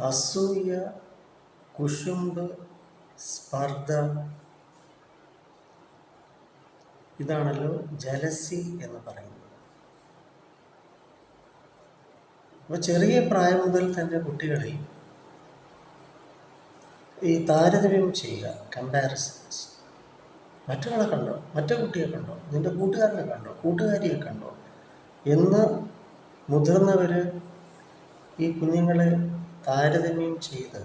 അസൂയ കുശുമ്പ് സ്പർദ്ധ. ഇതാണല്ലോ ജലസി എന്ന് പറയുന്നത്. അപ്പോൾ ചെറിയ പ്രായം മുതൽ തന്നെ കുട്ടികളിൽ ഈ താരതമ്യം ചെയ്യുക കമ്പാരിസൺസ് മറ്റൊരാളെ കണ്ടോ? മറ്റേ കുട്ടിയെ കണ്ടോ? നിന്റെ കൂട്ടുകാരനെ കണ്ടോ? കൂട്ടുകാരിയെ കണ്ടോ? എന്ന് മുതിർന്നവർ ഈ കുഞ്ഞുങ്ങളെ താരതമ്യം ചെയ്ത്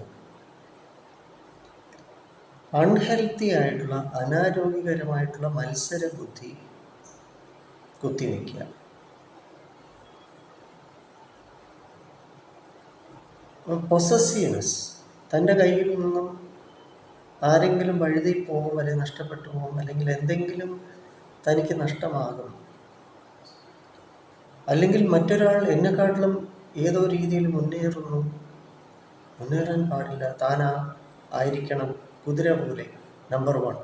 അൺഹെൽത്തി ആയിട്ടുള്ള അനാരോഗ്യകരമായിട്ടുള്ള മത്സര ബുദ്ധി കുത്തിവെക്കുക പൊസസീവ്നെസ് തന്റെ കയ്യിൽ നിന്നും ആരെങ്കിലും വഴുതി പോകും അല്ലെങ്കിൽ നഷ്ടപ്പെട്ടു പോകും അല്ലെങ്കിൽ എന്തെങ്കിലും തനിക്ക് നഷ്ടമാകും അല്ലെങ്കിൽ മറ്റൊരാൾ എന്നെക്കാട്ടിലും ഏതോ രീതിയിൽ മുന്നേറുന്നു മുന്നേറാൻ പാടില്ല. താനാ ആയിരിക്കണം കുതിര പോലെ. നമ്പർ വൺ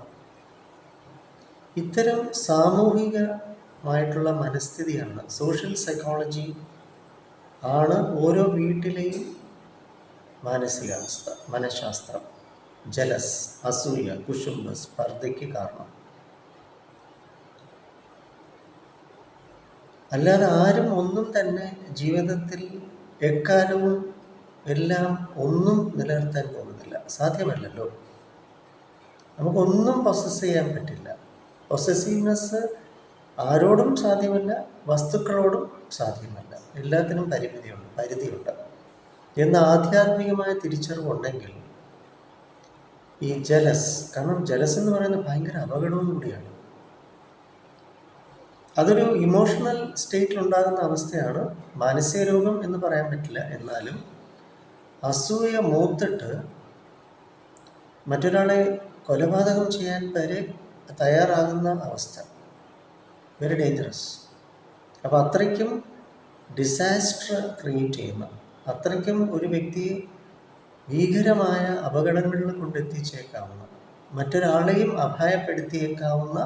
ഇത്തരം സാമൂഹികമായിട്ടുള്ള മനസ്ഥിതിയാണ് സോഷ്യൽ സൈക്കോളജി ആണ് ഓരോ വീട്ടിലെയും മാനസികാവസ്ഥ മനഃശാസ്ത്രം ജലസ് അസൂയ കുശുമ്പ് സ്പർദ്ധയ്ക്ക് കാരണം. അല്ലാതെ ആരും ഒന്നും തന്നെ ജീവിതത്തിൽ എക്കാലവും എല്ലാം ഒന്നും നിലനിർത്താൻ പോകുന്നില്ല. സാധ്യമല്ലല്ലോ. നമുക്കൊന്നും പ്രൊസസ് ചെയ്യാൻ പറ്റില്ല. പൊസസീവ്നെസ് ആരോടും സാധ്യമല്ല വസ്തുക്കളോടും സാധ്യമല്ല. എല്ലാത്തിനും പരിമിതിയുണ്ട് പരിധിയുണ്ട്. എന്ന ആധ്യാത്മികമായ തിരിച്ചറിവുണ്ടെങ്കിൽ ഈ ജലസ് കാരണം ജലസ് എന്ന് പറയുന്നത് ഭയങ്കര അപകടവും കൂടിയാണ്. അതൊരു ഇമോഷണൽ സ്റ്റേറ്റിൽ ഉണ്ടാകുന്ന അവസ്ഥയാണ് മാനസിക രോഗം എന്ന് പറയാൻ പറ്റില്ല. എന്നാലും അസൂയ മൂത്തിട്ട് മറ്റൊരാളെ കൊലപാതകം ചെയ്യാൻ വരെ തയ്യാറാകുന്ന അവസ്ഥ. വെരി ഡേഞ്ചറസ് അപ്പോൾ അത്രയ്ക്കും ഡിസാസ്റ്റർ ക്രിയേറ്റ് ചെയ്യുന്ന അത്രയ്ക്കും ഒരു വ്യക്തിയെ ഭീകരമായ അപകടങ്ങളിൽ കൊണ്ടെത്തിച്ചേക്കാവുന്ന മറ്റൊരാളെയും അപായപ്പെടുത്തിയേക്കാവുന്ന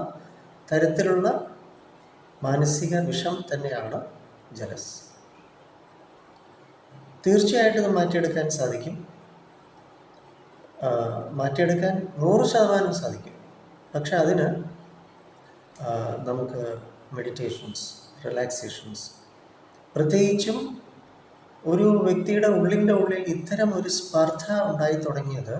തരത്തിലുള്ള മാനസിക വിഷം തന്നെയാണ് ജലസ്. തീർച്ചയായിട്ടും മാറ്റിയെടുക്കാൻ സാധിക്കും. മാറ്റിയെടുക്കാൻ നൂറ് ശതമാനം സാധിക്കും. പക്ഷെ അതിന് നമുക്ക് മെഡിറ്റേഷൻസ് റിലാക്സേഷൻസ് പ്രത്യേകിച്ചും ഒരു വ്യക്തിയുടെ ഉള്ളിന്റെ ഉള്ളിൽ ഇത്തരം ഒരു സ്പർദ്ധ ഉണ്ടായി തുടങ്ങിയത്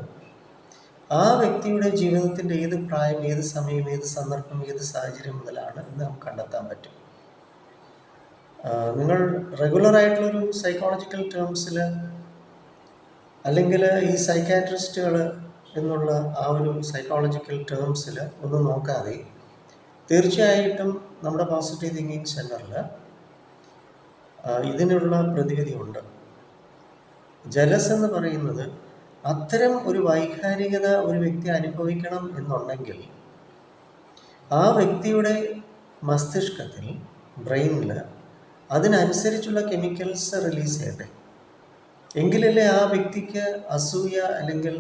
ആ വ്യക്തിയുടെ ജീവിതത്തിന്റെ ഏത് പ്രായം ഏത് സമയം ഏത് സന്ദർഭം ഏത് സാഹചര്യം മുതലാണ് നമുക്ക് കണ്ടെത്താൻ പറ്റും. നിങ്ങൾ റെഗുലർ ആയിട്ടുള്ളൊരു സൈക്കോളജിക്കൽ ടേംസിൽ അല്ലെങ്കിൽ ഈ സൈക്കാട്രിസ്റ്റുകൾ എന്നുള്ള ആ ഒരു സൈക്കോളജിക്കൽ ടേംസിൽ ഒന്നും നോക്കാതെ തീർച്ചയായിട്ടും നമ്മുടെ പോസിറ്റീവ് തിങ്കിങ് സെന്ററിൽ ഇതിനുള്ള പ്രതിവിധിയുണ്ട് ജലസ് എന്ന് പറയുന്നത് അത്തരം ഒരു വൈകാരികത ഒരു വ്യക്തി അനുഭവിക്കണം എന്നുണ്ടെങ്കിൽ ആ വ്യക്തിയുടെ മസ്തിഷ്കത്തിൽ ബ്രെയിനിൽ അതിനനുസരിച്ചുള്ള കെമിക്കൽസ് റിലീസ് ചെയ്യട്ടെ. എങ്കിലല്ലേ ആ വ്യക്തിക്ക് അസൂയ അല്ലെങ്കിൽ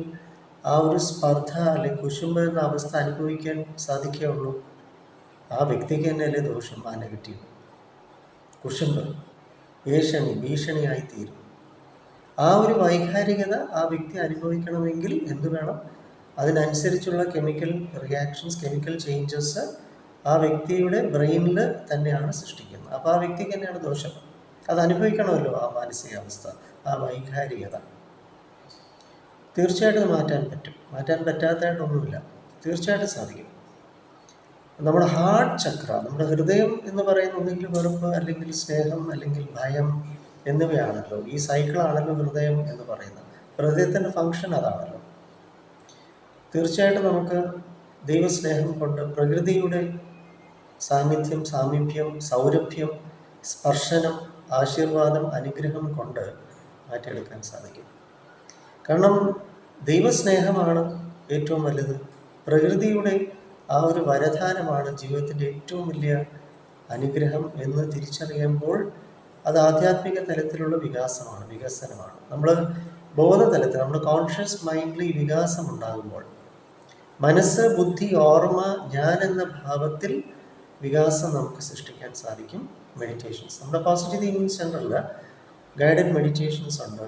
ആ ഒരു സ്പർദ്ധ അല്ലെങ്കിൽ കുശുമ്പ എന്ന അവസ്ഥ അനുഭവിക്കാൻ സാധിക്കുകയുള്ളൂ. ആ വ്യക്തിക്ക് തന്നെയല്ലേ ദോഷം? ആ നെഗറ്റീവ് കുശുമ്പ് ഏഷണി ഭീഷണിയായി തീരും ആ ഒരു വൈകാരികത ആ വ്യക്തി അനുഭവിക്കണമെങ്കിൽ എന്തുവേണം അതിനനുസരിച്ചുള്ള കെമിക്കൽ റിയാക്ഷൻസ് കെമിക്കൽ ചേഞ്ചസ് ആ വ്യക്തിയുടെ ബ്രെയിനിൽ തന്നെയാണ് സൃഷ്ടിക്കുന്നത്. അപ്പോൾ ആ വ്യക്തിക്ക് തന്നെയാണ് ദോഷം. അത് അനുഭവിക്കണമല്ലോ ആ മാനസികാവസ്ഥ ആ വൈകാരികത. തീർച്ചയായിട്ടും മാറ്റാൻ പറ്റും. മാറ്റാൻ പറ്റാത്തതായിട്ടൊന്നുമില്ല. തീർച്ചയായിട്ടും സാധിക്കും. നമ്മുടെ ഹാർട്ട് ചക്ര നമ്മുടെ ഹൃദയം എന്ന് പറയുന്ന ഒന്നെങ്കിൽ വെറുപ്പ് അല്ലെങ്കിൽ സ്നേഹം അല്ലെങ്കിൽ ഭയം എന്നിവയാണല്ലോ ഈ സൈക്കിളാണല്ലോ ഹൃദയം എന്ന് പറയുന്നത്. ഹൃദയത്തിന്റെ ഫങ്ഷൻ അതാണല്ലോ. തീർച്ചയായിട്ടും നമുക്ക് ദൈവസ്നേഹം കൊണ്ട് പ്രകൃതിയുടെ സാന്നിധ്യം സാമീപ്യം സൗരഭ്യം സ്പർശനം ആശീർവാദം അനുഗ്രഹം കൊണ്ട് മാറ്റിയെടുക്കാൻ സാധിക്കും. കാരണം ദൈവസ്നേഹമാണ് ഏറ്റവും വലുത്. പ്രകൃതിയുടെ ആ ഒരു വരദാനമാണ് ജീവിതത്തിന്റെ ഏറ്റവും വലിയ അനുഗ്രഹം എന്ന് തിരിച്ചറിയുമ്പോൾ അത് ആധ്യാത്മിക തലത്തിലുള്ള വികാസമാണ് വികസനമാണ്. നമ്മൾ ബോധതലത്തിൽ നമ്മുടെ കോൺഷ്യസ് മൈൻഡിൽ വികാസം ഉണ്ടാകുമ്പോൾ മനസ്സ് ബുദ്ധി ഓർമ്മ ഞാൻ എന്ന ഭാവത്തിൽ വികാസം നമുക്ക് സൃഷ്ടിക്കാൻ സാധിക്കും. മെഡിറ്റേഷൻസ് നമ്മുടെ പോസിറ്റീവ് തിങ്കിങ് സെന്ററിൽ ഗൈഡഡ് മെഡിറ്റേഷൻസ് ഉണ്ട്.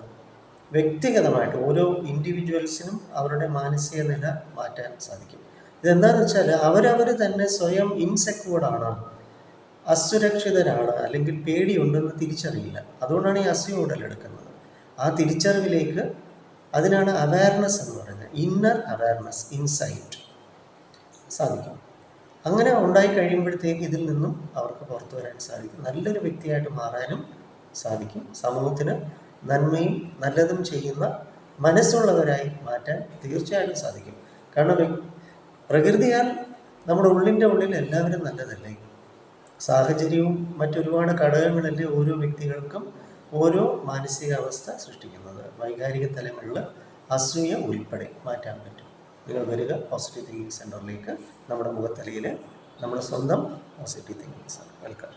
വ്യക്തിഗതമായിട്ട് ഓരോ ഇൻഡിവിജ്വൽസിനും അവരുടെ മാനസിക നില മാറ്റാൻ സാധിക്കും. ഇതെന്താണെന്ന് വെച്ചാൽ അവരവർ തന്നെ സ്വയം ഇൻസെക്യൂർഡാണ് അസുരക്ഷിതരാണ്. അല്ലെങ്കിൽ പേടിയുണ്ടെന്ന് തിരിച്ചറിയില്ല. അതുകൊണ്ടാണ് ഈ അസുഖം ഉടലെടുക്കുന്നത്. ആ തിരിച്ചറിവിലേക്ക് അതിനാണ് അവയർനെസ് എന്ന് പറയുന്നത്. ഇന്നർ അവയർനെസ് ഇൻസൈറ്റ് സാധിക്കും. അങ്ങനെ ഉണ്ടായി കഴിയുമ്പോഴത്തേക്ക് ഇതിൽ നിന്നും അവർക്ക് പുറത്തു വരാൻ സാധിക്കും. നല്ലൊരു വ്യക്തിയായിട്ട് മാറാനും സാധിക്കും. സമൂഹത്തിന് നന്മയും നല്ലതും ചെയ്യുന്ന മനസ്സുള്ളവരായി മാറ്റാൻ തീർച്ചയായിട്ടും സാധിക്കും. കാരണം പ്രകൃതിയാൽ നമ്മുടെ ഉള്ളിന്റെ ഉള്ളിൽ എല്ലാവരും നല്ലതല്ലേ? സാഹചര്യവും മറ്റൊരുപാട് ഘടകങ്ങളല്ലേ ഓരോ വ്യക്തികൾക്കും ഓരോ മാനസികാവസ്ഥ സൃഷ്ടിക്കുന്നത്? വൈകാരിക തലങ്ങളിൽ അസൂയ ഉൾപ്പെടെ മാറ്റാൻ പറ്റും. നിങ്ങൾ വരിക പോസിറ്റീവ് തിങ്കിങ് സെന്ററിലേക്ക് നമ്മുടെ മുഖത്തലയിൽ നമ്മുടെ സ്വന്തം പോസിറ്റീവ് തിങ്കിങ് സെന്റർ വെൽക്കം